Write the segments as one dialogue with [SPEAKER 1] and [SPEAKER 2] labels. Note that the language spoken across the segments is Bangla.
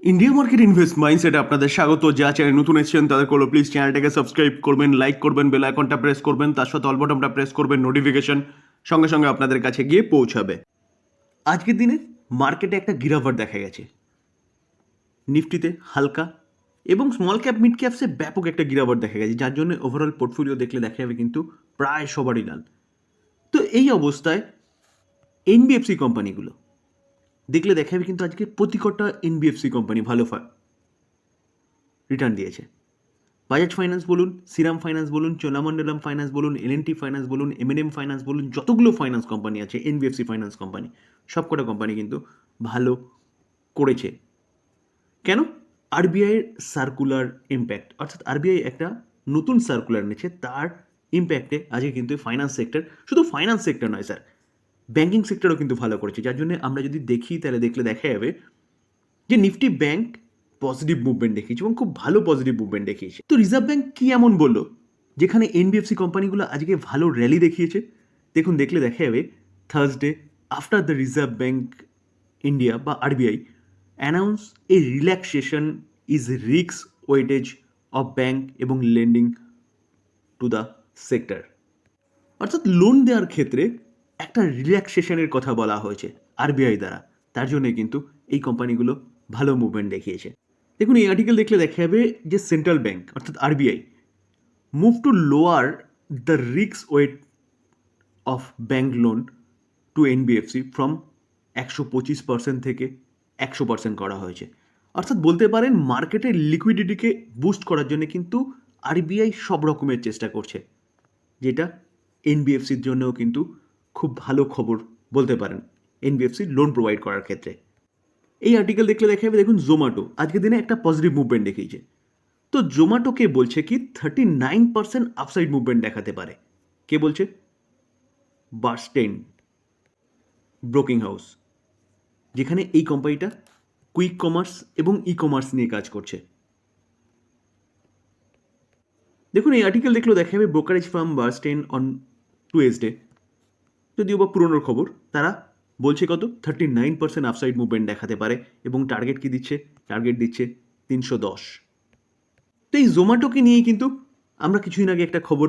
[SPEAKER 1] ইন্ডিয়া মার্কেট ইনভেস্ট মাইন্ডসেটে আপনাদের স্বাগত। যা চ্যানেল নতুন এসেছেন তাদের করল প্লিজ চ্যানেলটাকে সাবস্ক্রাইব করবেন লাইক করবেন বেল আইকনটা প্রেস করবেন, তার সাথে অলবটনটা প্রেস করবেন নোটিফিকেশন সঙ্গে সঙ্গে আপনাদের কাছে গিয়ে পৌঁছাবে। আজকের দিনে মার্কেটে একটা গিরাভার দেখা গেছে। নিফটিতে হালকা এবং স্মল ক্যাপ মিড ক্যাপসে ব্যাপক একটা গিরাভার দেখা গেছে, যার জন্য ওভারঅল পোর্টফোলিও দেখলে দেখা যাবে কিন্তু প্রায় সবারই লাল। তো এই অবস্থায় এনবিএফসি কোম্পানিগুলো দেখলে দেখা যাবে কিন্তু আজকে প্রতি কটা এনবিএফসি কোম্পানি ভালো রিটার্ন দিয়েছে। বাজাজ ফাইন্যান্স বলুন সিরাম ফাইন্যান্স বলুন চোলামন্ডলম ফাইন্যান্স বলুন এলএনটি ফাইন্যান্স বলুন এমএনএম ফাইন্যান্স বলুন, যতগুলো ফাইন্যান্স কোম্পানি আছে এনবিএফসি ফাইন্যান্স কোম্পানি সবকটা কোম্পানি কিন্তু ভালো করেছে। কেন? আরবিআইয়ের সার্কুলার ইম্প্যাক্ট অর্থাৎ আরবিআই একটা নতুন সার্কুলার নিচ্ছে, তার ইম্প্যাক্টে আজকে কিন্তু ফাইন্যান্স সেক্টর শুধু ফাইন্যান্স সেক্টর নয় স্যার ব্যাঙ্কিং সেক্টরও কিন্তু ভালো করেছে। যার জন্য আমরা যদি দেখি, তাহলে দেখলে দেখা যাবে যে নিফটি ব্যাংক পজিটিভ মুভমেন্ট দেখিয়েছে এবং খুব ভালো পজিটিভ মুভমেন্ট দেখিয়েছে। তো রিজার্ভ ব্যাঙ্ক কি এমন বলল? যেখানে এনবিএফসি কোম্পানিগুলো আজকে ভালো র্যালি দেখিয়েছে। দেখুন, দেখলে দেখা যাবে Thursday after the reserve bank India বা RBI announce a relaxation is রিক্স ওয়েটেজ অফ ব্যাঙ্ক এবং লেন্ডিং টু দ্য সেক্টর অর্থাৎ লোন দেওয়ার ক্ষেত্রে একটা রিল্যাক্সেশনের কথা বলা হয়েছে আরবিআই দ্বারা। তার জন্য কিন্তু এই কোম্পানিগুলো ভালো মুভমেন্ট দেখিয়েছে। দেখুন, এই আর্টিকেল দেখলে দেখা যাবে যে সেন্ট্রাল ব্যাংক অর্থাৎ RBI move to lower the রিক্স weight of bank loan to NBFC from একশো পঁচিশ পার্সেন্ট থেকে একশো পার্সেন্ট করা হয়েছে। অর্থাৎ বলতে পারেন মার্কেটের লিকুইডিটিকে বুস্ট করার জন্য কিন্তু আরবিআই সব রকমের চেষ্টা করছে, যেটা এনবিএফসির জন্যও কিন্তু খুব ভালো খবর বলতে পারেন এনবিএফসি লোন প্রোভাইড করার ক্ষেত্রে। এই আর্টিকেল দেখলে দেখা যাবে, দেখুন জোম্যাটো আজকের দিনে একটা পজিটিভ মুভমেন্ট দেখিয়েছে। তো জোম্যাটোকে বলছে কি thirty nine percent upside movement দেখাতে পারে। কে বলছে? বার্স্টেন ব্রোকিং হাউস যেখানে এই কোম্পানিটা কুইক কমার্স এবং ই কমার্স নিয়ে কাজ করছে। দেখুন, এই আর্টিকেল দেখলেও দেখা যাবে brokerage firm Bernstein on today যদিও বা পুরনোর খবর, তারা বলছে কত? Thirty nine percent upside movement দেখাতে পারে এবং টার্গেট কি দিচ্ছে? টার্গেট দিচ্ছে তিনশো দশ। তো এই জোম্যাটোকে নিয়ে কিন্তু আমরা কিছুদিন আগে একটা খবর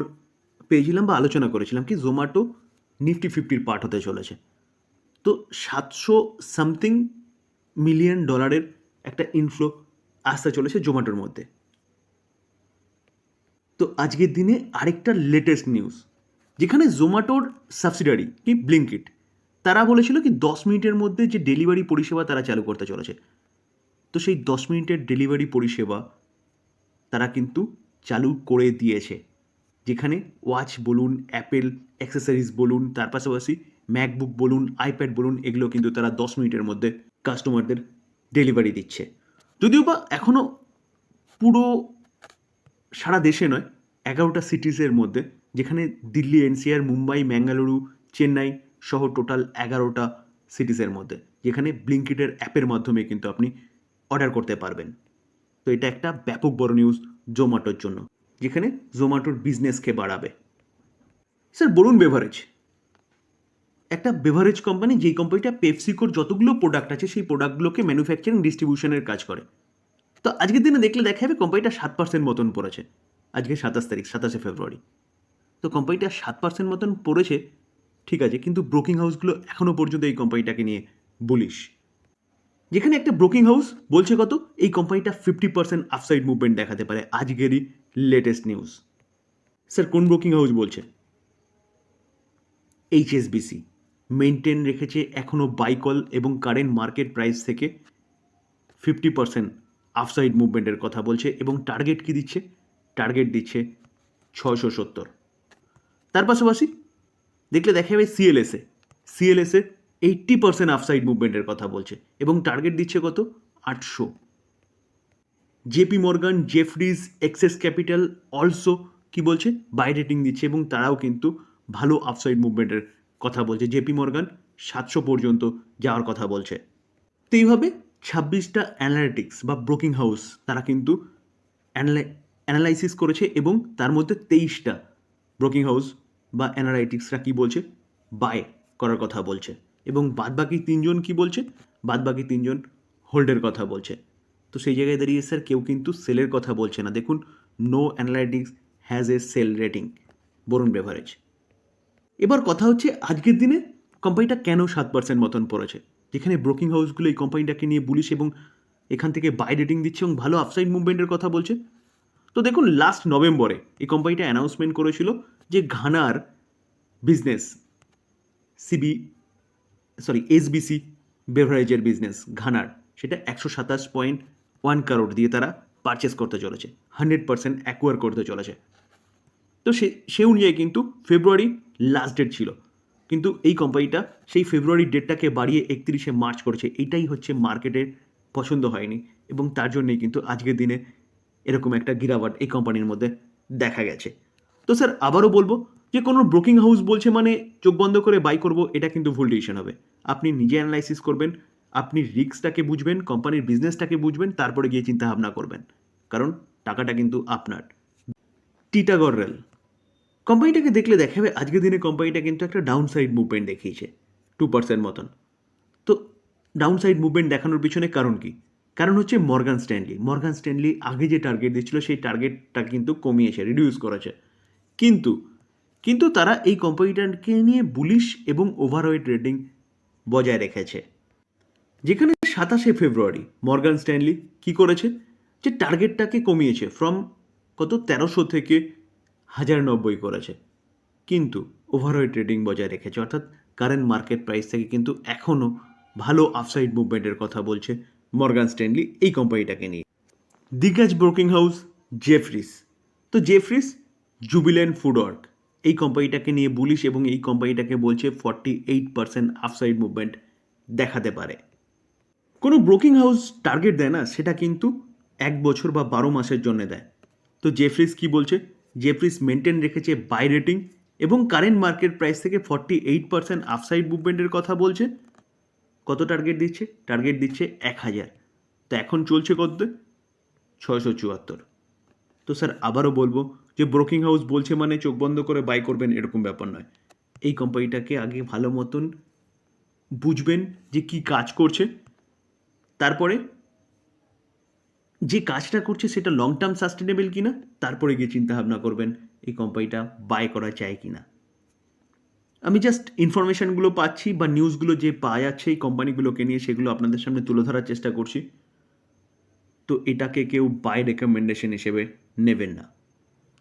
[SPEAKER 1] পেয়েছিলাম বা আলোচনা করেছিলাম কি জোম্যাটো নিফটি ফিফটির পার্ট হতে চলেছে। তো সাতশো সামথিং মিলিয়ন ডলারের একটা ইনফ্লো আসতে চলেছে জোম্যাটোর মধ্যে। তো আজকের দিনে আরেকটা লেটেস্ট নিউজ যেখানে জোম্যাটোর সাবসিডারি কি? ব্লিঙ্কিট তারা বলেছিল কি, দশ মিনিটের মধ্যে যে ডেলিভারি পরিষেবা তারা চালু করতে চলেছে। তো সেই দশ মিনিটের ডেলিভারি পরিষেবা তারা কিন্তু চালু করে দিয়েছে। যেখানে ওয়াচ বলুন অ্যাপেল অ্যাক্সেসরিজ বলুন, তার পাশাপাশি ম্যাকবুক বলুন আইপ্যাড বলুন, এগুলো কিন্তু তারা দশ মিনিটের মধ্যে কাস্টমারদের ডেলিভারি দিচ্ছে। যদিও বা এখনও পুরো সারা দেশে নয়, এগারোটা সিটিজের মধ্যে যেখানে দিল্লি এনসিআর, মুম্বাই, ম্যাঙ্গালুরু, চেন্নাই সহ টোটাল এগারোটা সিটিসের মধ্যে, যেখানে ব্লিঙ্কিটের অ্যাপের মাধ্যমে কিন্তু আপনি অর্ডার করতে পারবেন। তো এটা একটা ব্যাপক বড় নিউজ জোম্যাটোর জন্য, যেখানে জোম্যাটোর বিজনেসকে বাড়াবে। স্যার বলুন বেভারেজ একটা বেভারেজ কোম্পানি যেই কোম্পানিটা পেপসিকোর যতগুলো প্রোডাক্ট আছে, সেই প্রোডাক্টগুলোকে ম্যানুফ্যাকচারিং ডিস্ট্রিবিউশনের কাজ করে। তো আজকের দিনে দেখলে দেখা যাবে কোম্পানিটা সাত পার্সেন্ট মতন পড়েছে। আজকে সাতাশ তারিখ, সাতাশে ফেব্রুয়ারি। তো কোম্পানিটা সাত পার্সেন্ট মতন পড়েছে, ঠিক আছে, কিন্তু ব্রোকিং হাউসগুলো এখনও পর্যন্ত এই কোম্পানিটাকে নিয়ে বলিস যেখানে একটা ব্রোকিং হাউস বলছে কত? এই কোম্পানিটা ফিফটি পার্সেন্ট আফসাইড মুভমেন্ট দেখাতে পারে আজকেরই লেটেস্ট নিউজ স্যার কোন ব্রোকিং হাউস বলছে? এইচএসবিসি মেনটেন রেখেছে এখনও বাইকল এবং কারেন্ট মার্কেট প্রাইস থেকে ফিফটি পার্সেন্ট আফসাইড মুভমেন্টের কথা বলছে এবং টার্গেট কি দিচ্ছে? টার্গেট দিচ্ছে ছয়শো সত্তর। তার পাশাপাশি দেখলে দেখা যাবে CLSA CLSA eighty percent upside মুভমেন্টের কথা বলছে এবং টার্গেট দিচ্ছে কত? আটশো। JP Morgan Jefferies Axis capital also কি বলছে? বাই রেটিং দিচ্ছে এবং তারাও কিন্তু ভালো আফসাইড মুভমেন্টের কথা বলছে। জেপি মর্গান সাতশো পর্যন্ত যাওয়ার কথা বলছে। তো এইভাবে ছাব্বিশটা অ্যানালিটিক্স বা ব্রোকিং হাউস তারা কিন্তু অ্যানালাইসিস করেছে এবং তার মধ্যে তেইশটা ব্রোকিং হাউস বা অ্যানালাইটিক্সরা কি বলছে? বাই করার কথা বলছে। এবং বাদবাকি তিনজন কি বলছে? বাদবাকি তিনজন হোল্ডের কথা বলছে। তো সেই জায়গায় দাঁড়িয়ে স্যার কেউ কিন্তু সেলের কথা বলছে না। দেখুন no analytics has a sell rating Varun beverage এবার কথা হচ্ছে আজকের দিনে কোম্পানিটা কেন সাত পার্সেন্ট মতন পড়েছে? যেখানে ব্রোকিং হাউসগুলো এই কোম্পানিটাকে নিয়ে বুলিশ এবং এখান থেকে বাই রেটিং দিচ্ছে এবং ভালো আপসাইড মুভমেন্টের কথা বলছে। তো দেখুন লাস্ট নভেম্বরে এই কোম্পানিটা অ্যানাউন্সমেন্ট করেছিল যে ঘানার বিজনেস সিবি সরি এসবিসি বেভারেজের বিজনেস ঘানার, সেটা একশো সাতাশ পয়েন্ট ওয়ান কারোর দিয়ে তারা পারচেস করতে চলেছে হান্ড্রেড পার্সেন্ট অ্যাকোয়ার করতে চলেছে। তো সে সে অনুযায়ী কিন্তু ফেব্রুয়ারি লাস্ট ডেট ছিল। কিন্তু এই কোম্পানিটা সেই ফেব্রুয়ারি ডেটটাকে বাড়িয়ে একত্রিশে মার্চ করেছে, এটাই হচ্ছে মার্কেটের পছন্দ হয়নি এবং তার জন্যেই কিন্তু আজকের দিনে এরকম একটা গিরাওয়াট এই কোম্পানির মধ্যে দেখা গেছে। তো স্যার, আবারও বলব যে কোনো ব্রোকিং হাউস বলছে মানে চোখ বন্ধ করে বাই করব, এটা কিন্তু ভুল ডিসিশন হবে। আপনি নিজে অ্যানালাইসিস করবেন, আপনি রিস্কটাকে বুঝবেন কোম্পানির বিজনেসটাকে বুঝবেন, তারপরে গিয়ে চিন্তা ভাবনা করবেন। কারণ টাকাটা কিন্তু আপনার। টিটাগড় রেল কোম্পানিটাকে দেখলে দেখাবে, আজকের দিনে কোম্পানিটা কিন্তু একটা ডাউন সাইড মুভমেন্ট দেখিয়েছে টু পার্সেন্ট মতন। তো ডাউন সাইড মুভমেন্ট দেখানোর পিছনে কারণ কি? কারণ হচ্ছে মর্গান স্ট্যানলি মর্গান স্ট্যানলি আগে যে টার্গেট দিচ্ছিল সেই টার্গেটটা কিন্তু কমিয়েছে রিডিউস করেছে। কিন্তু কিন্তু তারা এই কোম্পানিটাকে নিয়ে বুলিশ এবং ওভারওয়েট রেটিং বজায় রেখেছে। যেখানে সাতাশে ফেব্রুয়ারি মর্গান স্ট্যানলি কি করেছে? যে টার্গেটটাকে কমিয়েছে ফ্রম কত? তেরোশো থেকে হাজার নব্বই করেছে। কিন্তু ওভারওয়েট রেটিং বজায় রেখেছে। অর্থাৎ কারেন্ট মার্কেট প্রাইস থেকে কিন্তু এখনও ভালো আপসাইড মুভমেন্টের কথা বলছে মর্গান স্ট্যানলি এই কোম্পানিটাকে নিয়ে। দিগ্গজ ব্রোকিং হাউস জেফরিস। তো জেফরিস জুবিলেন্ট ফুডওয়ার্ক এই কোম্পানিটাকে নিয়ে বুলিশ এবং এই কোম্পানিটাকে বলছে forty eight percent upside movement দেখাতে পারে। কোনো ব্রোকিং হাউস টার্গেট দেয় না, সেটা কিন্তু এক বছর বা বারো মাসের জন্য দেয়। তো জেফরিস কি বলছে? জেফরিস মেনটেন রেখেছে বাই রেটিং এবং কারেন্ট মার্কেট প্রাইস থেকে ফর্টি এইট পার্সেন্ট আপসাইড মুভমেন্টের কথা বলছে। কত টার্গেট দিচ্ছে? টার্গেট দিচ্ছে এক হাজার। তো এখন চলছে কত? ছয়শো চুয়াত্তর। তো স্যার আবারও বলব যে ব্রোকিং হাউস বলছে মানে চোখ বন্ধ করে বাই করবেন এরকম ব্যাপার নয়। এই কোম্পানিটাকে আগে ভালো মতন বুঝবেন যে কি কাজ করছে। তারপরে যে কাজটা করছে সেটা লং টার্ম সাস্টেনেবল কিনা, তারপরে গিয়ে চিন্তা ভাবনা করবেন এই কোম্পানিটা বাই করা চায় কিনা। আমি জাস্ট ইনফরমেশানগুলো পাচ্ছি বা নিউজগুলো যে পাওয়া যাচ্ছে এই কোম্পানিগুলোকে নিয়ে, সেগুলো আপনাদের সামনে তুলে ধরার চেষ্টা করছি। তো এটাকে কেউ বাই রেকমেন্ডেশন হিসেবে নেবেন না।